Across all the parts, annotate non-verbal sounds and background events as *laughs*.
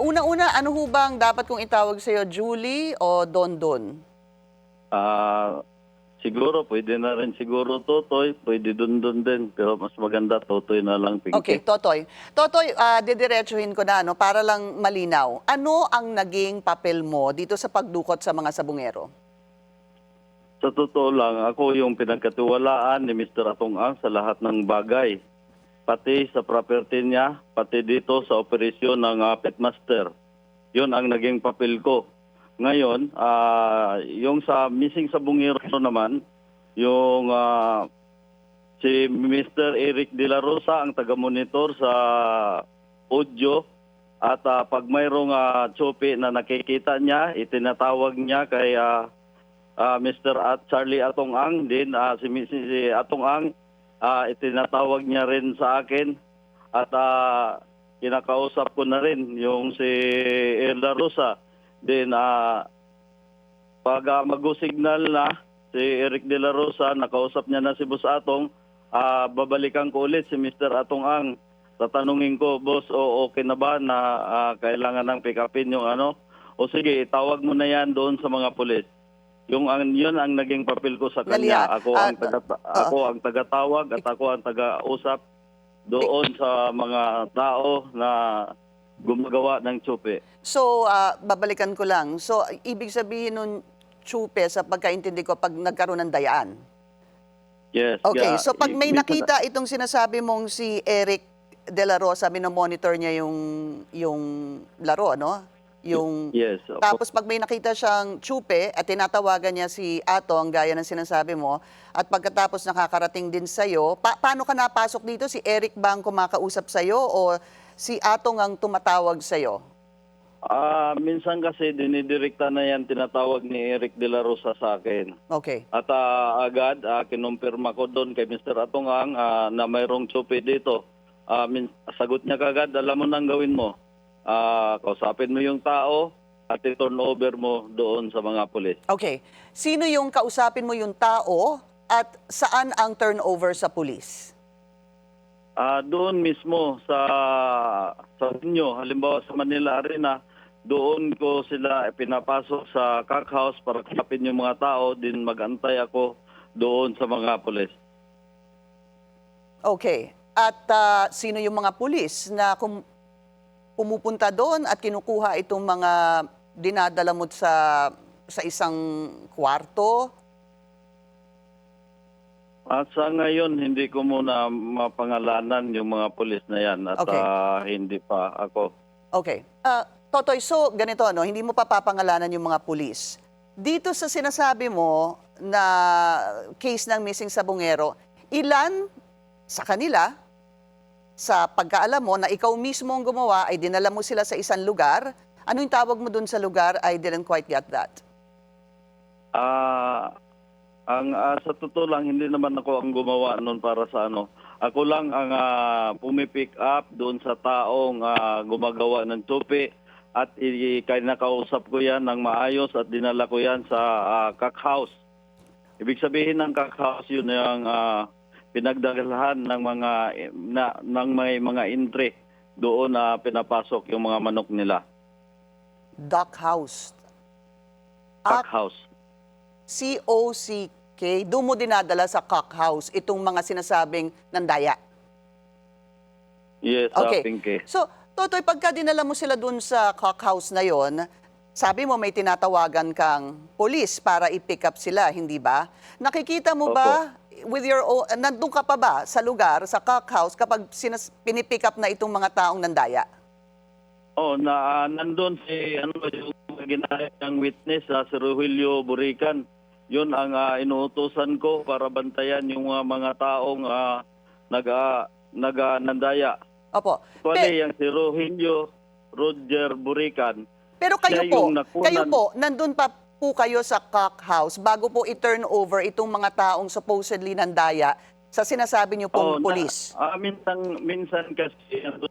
Una-una, ano ho bang dapat kong itawag sa'yo, Julie o Don Don? Ah, siguro, pwede na rin siguro Totoy, pwede Dundun din. Pero mas maganda Totoy na lang, Pinky. Okay, Totoy. Totoy, ah, didiretsuhin ko na, no, para lang malinaw. Ano ang naging papel mo dito sa pagdukot sa mga sabungero? Sa totoo lang, ako yung pinagkatiwalaan ni Mr. Atong Ang sa lahat ng bagay. Pati sa property niya, pati dito sa operasyon ng uh, Pitmaster. Yun ang naging papel ko. Ngayon, ah, yung sa missing sa bungiro naman, yung ah, si Mr. Eric De La Rosa ang taga-monitor sa audio at ah, pag mayroong uh, tsopi na nakikita niya, itinatawag niya kay ah, ah, Mr. At Charlie Atong Ang din ah, si, si, si Atong Ang ah, itinatawag niya rin sa akin. At ah, kinakausap ko na rin yung si Erla Rosa. Din ah, pag uh, mag-signal na si Eric De La Rosa nakausap niya na si Boss Atong ah, babalikan ko ulit si Mr. Atong Ang. Tatanungin ko boss o okay na ba na ah, kailangan ng pick upin yung ano? O sige itawag mo na yan doon sa mga pulis yung ang yun ang naging papel ko sa kanya. Galia, Ako ah, ang taga ako ang tagatawag at ako ang taga-usap doon sa mga tao na gumagawa ng tsupe. So, ah, babalikan ko lang. So, ibig sabihin nun, Chupe, sa pagkaintindi ko, pag nagkaroon ng dayaan. Yes. Okay, yeah. so pag may nakita itong sinasabi mong si Eric De La Rosa, minomonitor niya yung, yung laro, no? Yung, Yes. opo. tapos pag may nakita siyang Chupe at tinatawagan niya si Atong, gaya ng sinasabi mo, at pagkatapos nakakarating din sa'yo, pa- paano ka napasok dito? Si Eric ba ang kumakausap sa'yo o si Atong ang tumatawag sa'yo? Ah, minsan kasi dinidirekta na yan tinatawag ni Eric De La Rosa sa akin. Okay. At ah, agad ah, kinumpirma ko doon kay Mr. Atongang ah, na mayroong tsupe dito. Ah, min- sagot niya kagad, alam mo nang gawin mo. Ah, kausapin mo yung tao at i-turn over mo doon sa mga pulis. Okay. Sino yung kausapin mo yung tao at saan ang turnover sa pulis? Ah, doon mismo sa sa inyo, halimbawa sa Manila Arena, doon ko sila pinapasok sa cock house para kapin yung mga tao, din magantay ako doon sa mga pulis. Okay. At ah, sino yung mga pulis na kum- pumupunta doon at kinukuha itong mga dinadala mo sa sa isang kwarto? At sa ngayon, hindi ko muna mapangalanan yung mga pulis na yan at Okay. ah, hindi pa ako. Okay. Ah, Totoy, so ganito, no? hindi mo pa papangalanan yung mga pulis. Dito sa sinasabi mo na case ng missing sabungero, ilan sa kanila, sa pagkaalam mo na ikaw mismo ang gumawa, ay dinala mo sila sa isang lugar. Ano yung tawag mo dun sa lugar? I didn't quite get that. Ah, ang ah, sa totoo lang hindi naman ako ang gumawa noon para sa ano. Ako lang ang ah, pumipick up doon sa taong ah, gumagawa ng tupi at i- ko yan ng maayos at dinala ko yan sa ah, cock house. Ibig sabihin ng cock house yun yung ah, pinagdagalahan ng mga na, ng may mga entry doon na pinapasok yung mga manok nila. Duck House. At house. C-O-C-K, doon mo dinadala sa cock house itong mga sinasabing nandaya. Yes, Okay. Pinky. So, Totoy, pagka dinala mo sila dun sa cock house na yon, sabi mo may tinatawagan kang polis para i-pick up sila, hindi ba? Nakikita mo ba with your own, nandun ka pa ba sa lugar, sa cock house, kapag sinas, pinipick up na itong mga taong nandaya? Oh, na nandun si ano yung ginahit ng witness sa si Rogelio Burican. Yun ang ah, inuutosan ko para bantayan yung ah, mga taong uh, nag nag ah, nandaya. Opo. Actually, yung si Rogelio Roger Burican, Pero kayo po, kayo po, nandun pa po kayo sa cock house bago po i-turn over itong mga taong supposedly nandaya sa sinasabi niyo pong Oh, polis. Na, ah, minsan, minsan kasi ano,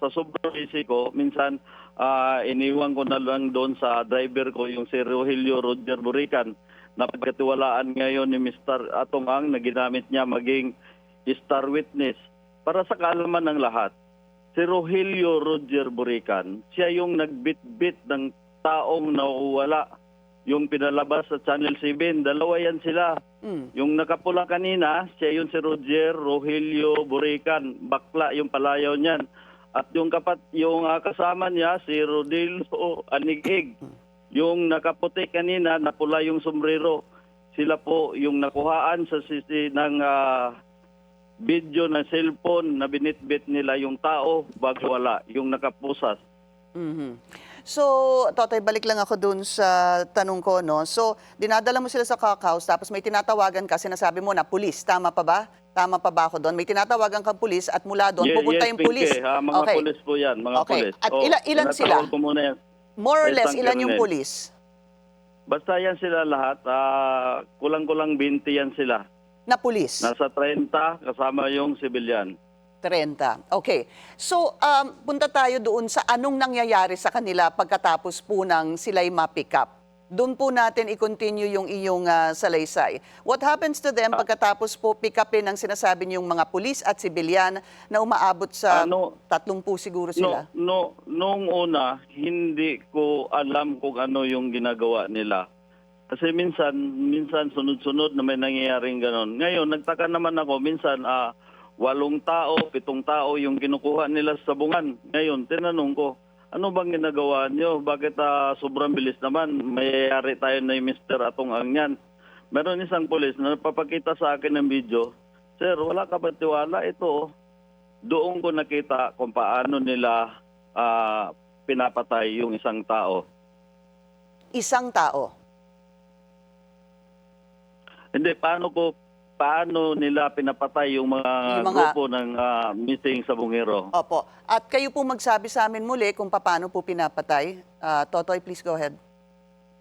sa sobrang busy ko, minsan ah, iniwan ko na lang doon sa driver ko yung si Rogelio Roger Burican na pagkatiwalaan ngayon ni Mr. Atong Ang na ginamit niya maging star witness para sa kaalaman ng lahat. si Rogelio Roger Burican, siya yung nagbitbit ng taong nauwala. Yung pinalabas sa Channel 7, dalawa yan sila. Mm. Yung nakapula kanina, siya yun si Roger Rogelio Burican, bakla yung palayaw niyan. At yung kapat yung ah, kasama niya si Rodilio Anigig. Yung nakaputi kanina, napula yung sombrero. Sila po yung nakuhaan sa sisi ng ah, video ng cellphone na binitbit nila yung tao bago wala, yung nakapusas. Mhm. So, Totoy, balik lang ako dun sa tanong ko, no? So, dinadala mo sila sa cock house, tapos may tinatawagan ka, sinasabi mo na pulis. Tama pa ba? Tama pa ba ako doon? May tinatawagan kang pulis at mula doon, Ye- pupunta yes, yung pulis. Pinky. Ah, mga Okay. pulis po yan, mga Okay. pulis. At Oh, ila- ilan sila? tinatawag ko muna yan. More or May less, ilan yung pulis? Basta yan sila lahat, ah, kulang-kulang 20 yan sila. Na pulis? Nasa 30 kasama yung civilian. 30. Okay. So, um, punta tayo doon sa anong nangyayari sa kanila pagkatapos po ng sila'y ma-pick up. Doon po natin i-continue yung iyong ah, salaysay. What happens to them pagkatapos po pick upin ang sinasabi niyong mga pulis at sibilyan na umaabot sa Ano? tatlong po siguro sila? No, no, nung una, hindi ko alam kung ano yung ginagawa nila. Kasi minsan, minsan sunod-sunod na may nangyayaring ganon. Ngayon, nagtaka naman ako, minsan ah, walong tao, pitong tao yung kinukuha nila sa sabungan. Ngayon, tinanong ko, ano bang ginagawa nyo? Bakit ah, sobrang bilis naman? Mayayari tayo na yung Mr. Atong Angyan. Meron isang polis na napapakita sa akin ng video, Sir, wala ka ba tiwala? Ito, oh doon ko nakita kung paano nila ah, pinapatay yung isang tao. Isang tao. Hindi, paano ko paano nila pinapatay yung mga, Yung mga- grupo ng ah, missing sa Bungero. Opo. At kayo po magsabi sa amin muli kung paano po pinapatay. Ah, Totoy, please go ahead.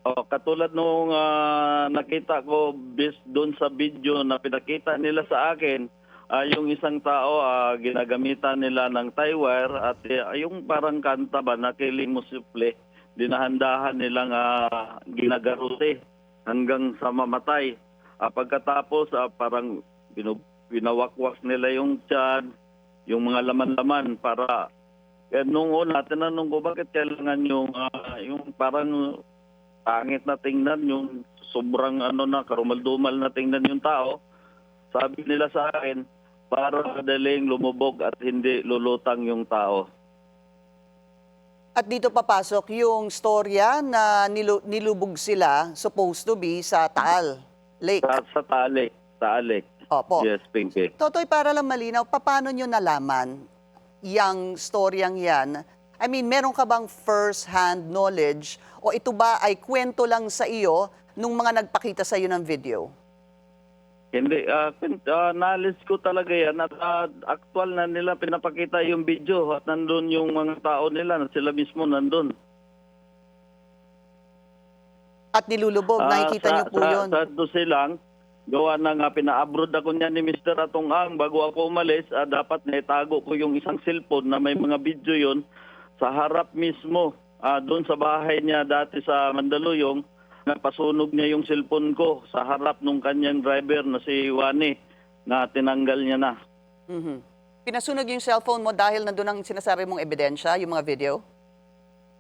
Oh, katulad nung ah, nakita ko based doon sa video na pinakita nila sa akin, ah, yung isang tao ah, ginagamitan nila ng tie wire at eh, yung parang kanta ba na kiling mo dinahandahan nilang ah, ginagarote hanggang sa mamatay. Ah, pagkatapos ah, parang binawakwas nila yung tiyan, yung mga laman-laman para kaya nung una, tinanong ko bakit kailangan yung, ah, yung parang pangit na tingnan, yung sobrang ano na, karumal-dumal na tingnan yung tao. Sabi nila sa akin, para madaling lumubog at hindi lulutang yung tao. At dito papasok yung storya na nilu- nilubog sila, supposed to be, sa Taal Lake. Sa, sa Talik, Talik. Opo. Yes, Pinky. Totoy, para lang malinaw, paano nyo nalaman yung storyang yan? I mean, meron ka bang first-hand knowledge o ito ba ay kwento lang sa iyo nung mga nagpakita sa iyo ng video? Hindi, pin- ah, knowledge ko talaga yan at ah, actual na nila pinapakita yung video at nandun yung mga tao nila na sila mismo nandun. At nilulubog, Ah, nakikita sa, nyo po sa, yun. Sa silang, gawa na nga, pina-abroad ako niya ni Mr. Atong Ang bago ako umalis, ah, dapat naitago ko yung isang cellphone na may mga video yon sa harap mismo, ah, doon sa bahay niya dati sa Mandaluyong, napasunog niya yung cellphone ko sa harap nung kanyang driver na si Wani na tinanggal niya na. Mhm. Pinasunog yung cellphone mo dahil nandun ang sinasabi mong ebidensya, yung mga video?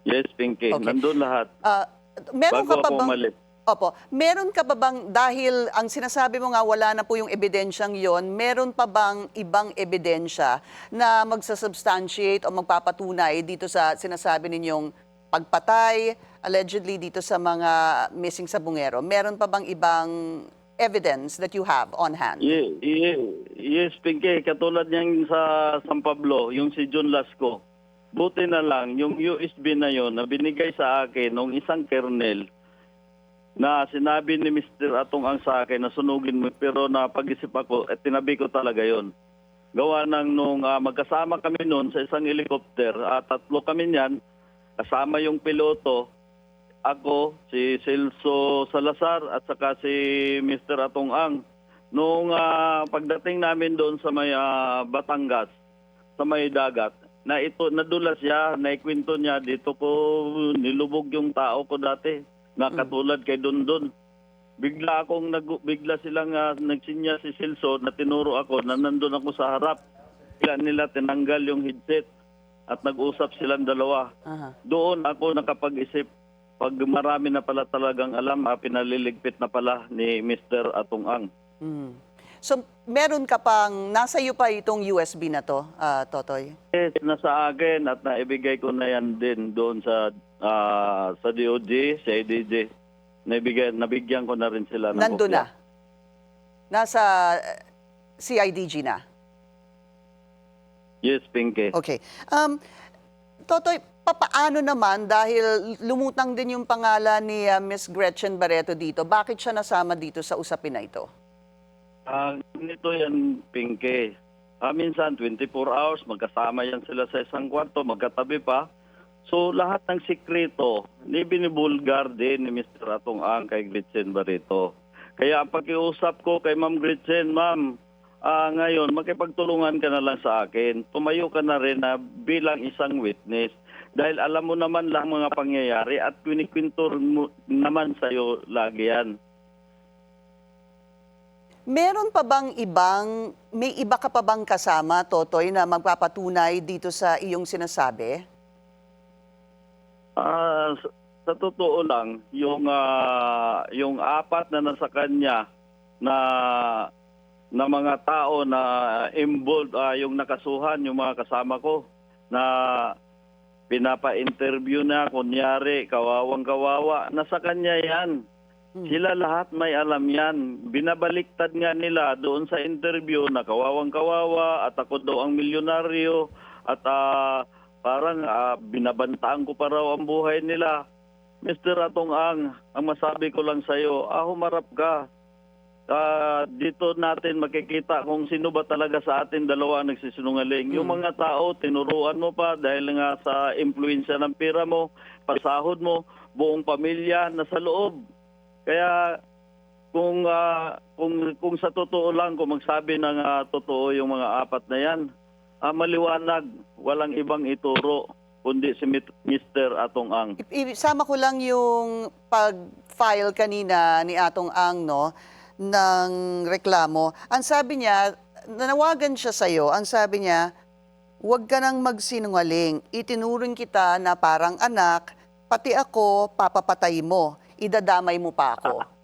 Yes, Pinky. Okay. Nandun lahat. Ah, meron bago ka pa bang... umalis. Opo. Meron ka pa bang, dahil ang sinasabi mo nga wala na po yung ebidensyang yon, meron pa bang ibang ebidensya na magsasubstantiate o magpapatunay dito sa sinasabi ninyong pagpatay, allegedly dito sa mga missing sa bungero? Meron pa bang ibang evidence that you have on hand? Ye- ye- yes, Pinky. Katulad niyang sa San Pablo, yung si John Lasco. Buti na lang, yung USB na yon na binigay sa akin ng isang kernel na sinabi ni Mr. Atong ang sa akin na sunugin mo pero napag-isip ako at tinabi ko talaga yon. Gawa ng nung ah, magkasama kami noon sa isang helicopter, at tatlo kami niyan, kasama yung piloto, ako, si Celso Salazar at saka si Mr. Atong Ang. Nung ah, pagdating namin doon sa may ah, Batangas, sa may dagat, na ito nadulas siya, naikwento niya dito ko nilubog yung tao ko dati na katulad kay Dondon. Bigla akong nag bigla silang ah, nagsinya si Celso na tinuro ako na nandun ako sa harap. Bigla nila tinanggal yung headset. at nag-usap silang dalawa. Aha. Doon ako nakapag-isip, pag marami na pala talagang alam, ah, pinaliligpit na pala ni Mr. Atong Ang. Mm. So, meron ka pang, nasa iyo pa itong USB na to, ah, Totoy? Yes, nasa akin at naibigay ko na yan din doon sa ah, sa DOJ, sa IDJ. Nabigyan, nabigyan ko na rin sila ng Nandun kopya. na. Nasa eh, CIDG na. Yes, Pinky. Okay. Um, Totoy, papaano naman dahil lumutang din yung pangalan ni ah, Miss Gretchen Barreto dito, bakit siya nasama dito sa usapin na ito? Ah, ganito yan, Pinky. Ah, minsan, 24 hours, magkasama yan sila sa isang kwarto, magkatabi pa. So, lahat ng sikreto, ni binibulgar din ni Mr. Atong Ang kay Gretchen Barreto. Kaya ang pakiusap ko kay Ma'am Gretchen, Ma'am, ah, ngayon, makipagtulungan ka na lang sa akin. Tumayo ka na rin na bilang isang witness. Dahil alam mo naman lang mga pangyayari at kwinikwintor mo naman sa'yo lagi yan. Meron pa bang ibang, may iba ka pa bang kasama, Totoy, na magpapatunay dito sa iyong sinasabi? Ah, sa, totoo lang, yung ah, yung apat na nasa kanya na na mga tao na involved ah, yung nakasuhan, yung mga kasama ko na pinapa-interview na kunyari kawawang kawawa, nasa kanya 'yan. Sila lahat may alam yan. Binabaliktad nga nila doon sa interview na kawawang kawawa at ako daw ang milyonaryo at ah, parang ah, binabantaan ko pa raw ang buhay nila. Mr. Atong Ang, ang masabi ko lang sa iyo, ah, humarap ka. Ah, dito natin makikita kung sino ba talaga sa atin dalawa ang nagsisinungaling. Yung mga tao, tinuruan mo pa dahil nga sa impluensya ng pira mo, pasahod mo, buong pamilya nasa loob. Kaya kung ah, kung kung sa totoo lang kung magsabi ng ah, totoo yung mga apat na 'yan, ah, maliwanag, walang ibang ituro kundi si Mr. Atong Ang. Isama ko lang yung pag-file kanina ni Atong Ang, no, ng reklamo. Ang sabi niya, nanawagan siya sa'yo, ang sabi niya, huwag ka nang magsinungaling. Itinuring kita na parang anak, pati ako, papapatay mo. Idadamay mo pa ako. *laughs*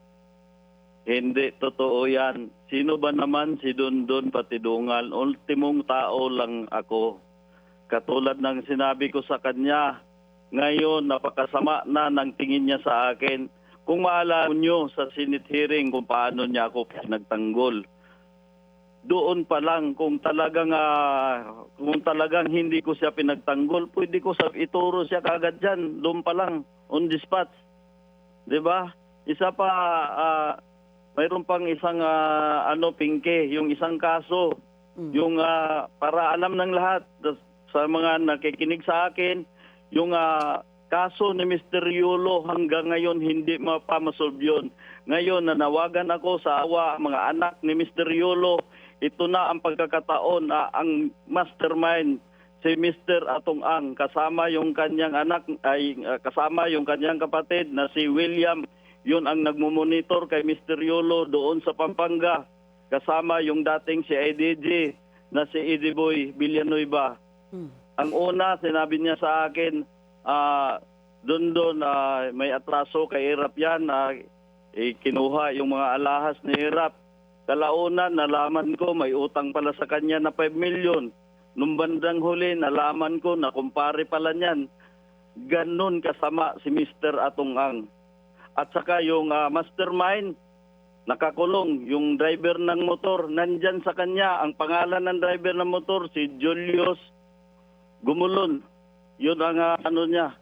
Hindi totoo 'yan. Sino ba naman si Dondon Patidungal? Ultimong tao lang ako. Katulad ng sinabi ko sa kanya, ngayon napakasama na ng tingin niya sa akin. Kung maalala niyo sa Senate hearing kung paano niya ako pinagtanggol, doon pa lang kung talagang ah, kung talagang hindi ko siya pinagtanggol, pwede ko sa ituro siya kagad diyan, doon pa lang on spot. 'Di ba? Isa pa ah, mayroon pang isang ah, ano pinke, yung isang kaso, yung ah, para alam ng lahat sa mga nakikinig sa akin, yung ah, kaso ni Mr. Yulo hanggang ngayon hindi mapamasolve yun. Ngayon nanawagan ako sa awa mga anak ni Mr. Yulo, ito na ang pagkakataon na ang mastermind si Mr. Atong Ang kasama yung kanyang anak ay uh, kasama yung kanyang kapatid na si William yun ang nagmumonitor kay Mr. Yolo doon sa Pampanga kasama yung dating si IDG na si Ediboy Villanueva Hmm. ang una sinabi niya sa akin ah doon doon ah, may atraso kay Irap yan na eh, kinuha yung mga alahas ni Irap Kalauna, nalaman ko may utang pala sa kanya na 5 million. Nung bandang huli, nalaman ko na kumpare pala niyan. Ganon kasama si Mr. Atong Ang. At saka yung ah, mastermind, nakakulong. Yung driver ng motor, nandyan sa kanya. Ang pangalan ng driver ng motor, si Julius Gumulon. Yun ang ah, ano niya.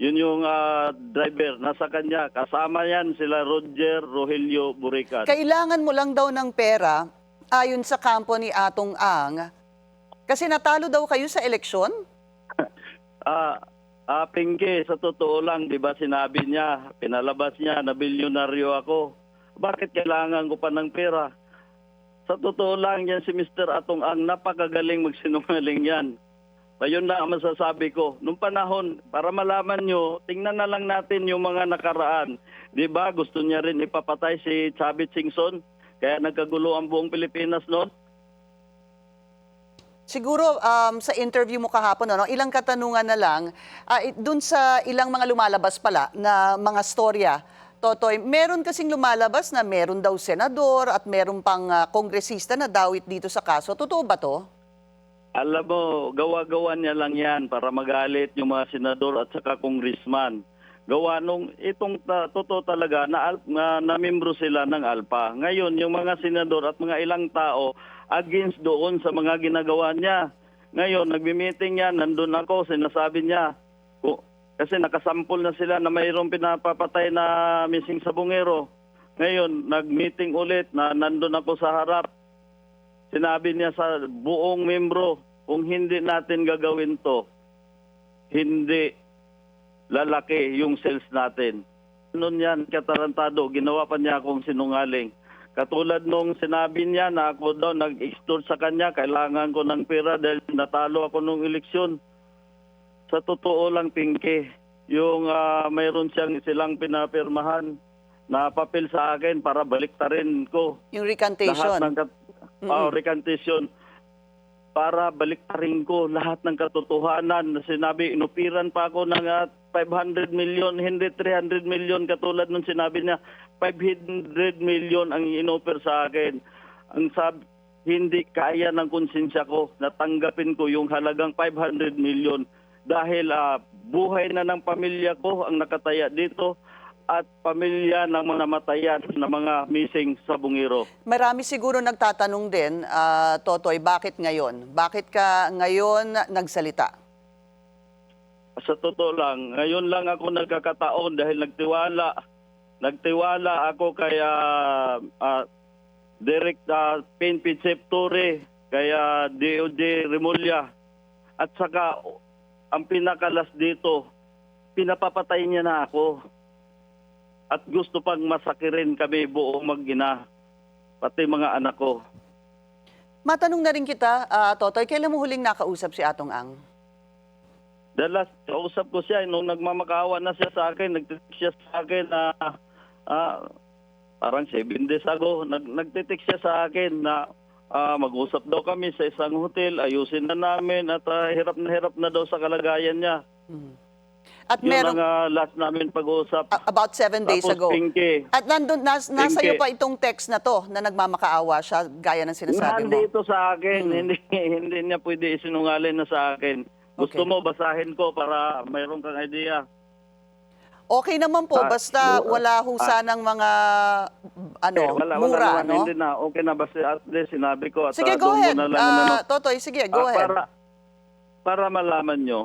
Yun yung ah, driver, nasa kanya. Kasama yan sila Roger Rogelio Burican. Kailangan mo lang daw ng pera ayon sa kampo ni Atong Ang kasi natalo daw kayo sa eleksyon? *laughs* Ah, ah, Pinky, sa totoo lang, di ba sinabi niya, pinalabas niya na bilyonaryo ako. Bakit kailangan ko pa ng pera? Sa totoo lang, yan si Mr. Atong Ang, napakagaling magsinungaling yan. Ayun na ang masasabi ko. Nung panahon, para malaman nyo, tingnan na lang natin yung mga nakaraan. Di ba, gusto niya rin ipapatay si Chavit Singson, kaya nagkagulo ang buong Pilipinas noon. Siguro um, sa interview mo kahapon, ano, ilang katanungan na lang, it- dun sa ilang mga lumalabas pala na mga storya, Totoy, meron kasing lumalabas na meron daw senador at meron pang ah, kongresista na dawit dito sa kaso. Totoo ba to? Alam mo, gawa-gawa niya lang yan para magalit yung mga senador at saka congressman. Gawa nung itong ta, totoo talaga na, na, na membro sila ng ALPA. Ngayon, yung mga senador at mga ilang tao against doon sa mga ginagawa niya. Ngayon, nagbi-meeting yan, nandun ako, sinasabi niya, kasi nakasampol na sila na mayroong pinapapatay na missing sa bungero. Ngayon, nag-meeting ulit na nandun ako sa harap sinabi niya sa buong membro, kung hindi natin gagawin to, hindi lalaki yung sales natin. Noon yan, katarantado, ginawa pa niya akong sinungaling. Katulad nung sinabi niya na ako daw nag-extort sa kanya, kailangan ko ng pera dahil natalo ako nung eleksyon. Sa totoo lang, Pinky, yung ah, mayroon siyang silang pinapirmahan na papel sa akin para baliktarin ko. Yung recantation. lahat ng kat- oh, recantation. Para baliktarin ko lahat ng katotohanan. Na sinabi inupiran pa ako ng ah, 500 million hindi 300 million katulad nung sinabi niya 500 million ang inoper sa akin ang sab hindi kaya ng konsensya ko natanggapin ko yung halagang 500 million dahil ah, buhay na ng pamilya ko ang nakataya dito at pamilya ng mga namatayan na mga missing sa Bungiro. Marami siguro nagtatanong din, ah, Totoy, bakit ngayon? Bakit ka ngayon nagsalita? Sa totoo lang, ngayon lang ako nagkakataon dahil nagtiwala. Nagtiwala ako kay uh, Direct uh, PNP Chief Torre, kaya DOJ Remulla. At saka ang pinakalas dito, pinapapatay niya na ako. At gusto pang masakirin kami buong mag-ina, pati mga anak ko. Matanong na rin kita, ah, Totoy, kailan mo huling nakausap si Atong Ang? The last, kausap ko siya, nung nagmamakawa na siya sa akin, nagtitik siya sa akin na ah, parang 7 days ago, nag, nagtitik siya sa akin na ah, mag-usap daw kami sa isang hotel, ayusin na namin at ah, hirap na hirap na daw sa kalagayan niya. Hmm. At Yun meron, ang ah, last namin pag-usap. a- about seven days Tapos ago. Pinky, At nandun, nas, nasa iyo pa itong text na to na nagmamakaawa siya, gaya ng sinasabi mo. nandito sa akin, Hmm. hindi, *laughs* hindi niya pwede isinungaling na sa akin. Gusto Okay. mo, basahin ko para mayroon kang idea. Okay naman po, Ah, basta mura. wala ho sanang mga ano, Eh, wala, mura, wala no? Hindi na, okay na basta at least sinabi ko. At Sige, ah, go ahead. na lang Ah, inano. Totoy, sige, go Ah, ahead. Para, para malaman nyo,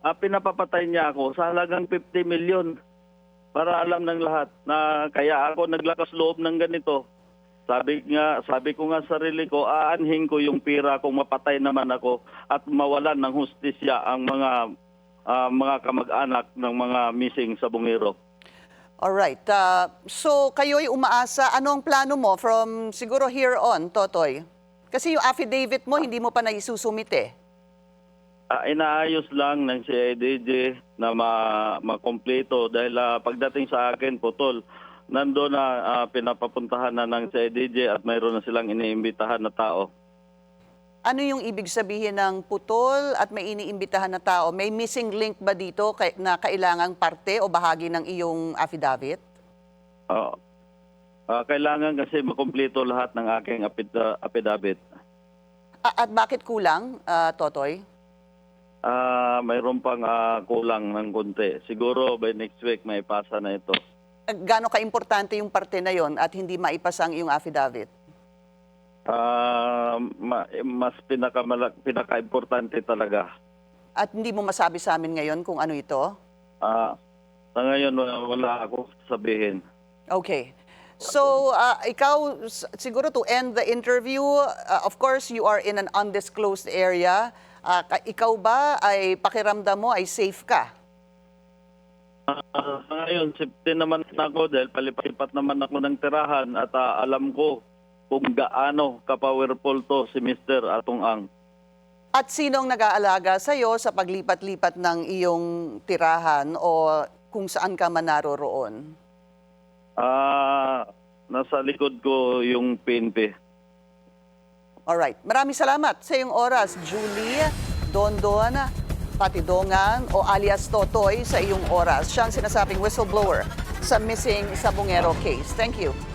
ah, pinapapatay niya ako sa halagang 50 million. Para alam ng lahat na kaya ako naglakas loob ng ganito. Sabi nga, sabi ko nga sa sarili ko, aanhin ko yung pira kung mapatay naman ako at mawalan ng hustisya ang mga ah, mga kamag-anak ng mga missing sa Bungiro. Alright. ah, so, kayo'y umaasa. Ano ang plano mo from siguro here on, Totoy? Kasi yung affidavit mo, hindi mo pa naisusumit eh. Ah, inaayos lang ng CIDJ na ma makompleto dahil ah, pagdating sa akin putol nandoon na ah, pinapapuntahan na ng CIDJ at mayroon na silang iniimbitahan na tao. Ano yung ibig sabihin ng putol at may iniimbitahan na tao? May missing link ba dito na kailangang parte o bahagi ng iyong affidavit? Oo. Ah, kailangan kasi makompleto lahat ng aking apid- ah, affidavit. A- at bakit kulang, ah, Totoy? Ah, mayroon pang ah, kulang ng konti. Siguro by next week may pasa na ito. Gano'n ka-importante yung parte na yon at hindi maipasa ang iyong affidavit? Ma- mas pinakamalak pinaka-importante talaga. At hindi mo masabi sa amin ngayon kung ano ito? Ah, sa ngayon wala, wala ako sabihin. Okay. So, uh, ikaw, siguro to end the interview, uh, of course, you are in an undisclosed area. Uh, ka- ikaw ba ay pakiramdam mo ay safe ka? Sa ngayon, safety naman ako dahil palipat naman ako ng tirahan at ah, alam ko kung gaano ka-powerful to si Mr. Atong Ang. At sino ang nag-aalaga sa iyo sa paglipat-lipat ng iyong tirahan o kung saan ka man naroroon? Ah, nasa likod ko yung PNP. Alright. Maraming salamat sa iyong oras, Julie Dondon Patidongan o alias Totoy sa iyong oras. Siya ang sinasabing whistleblower sa missing Sabongero case. Thank you.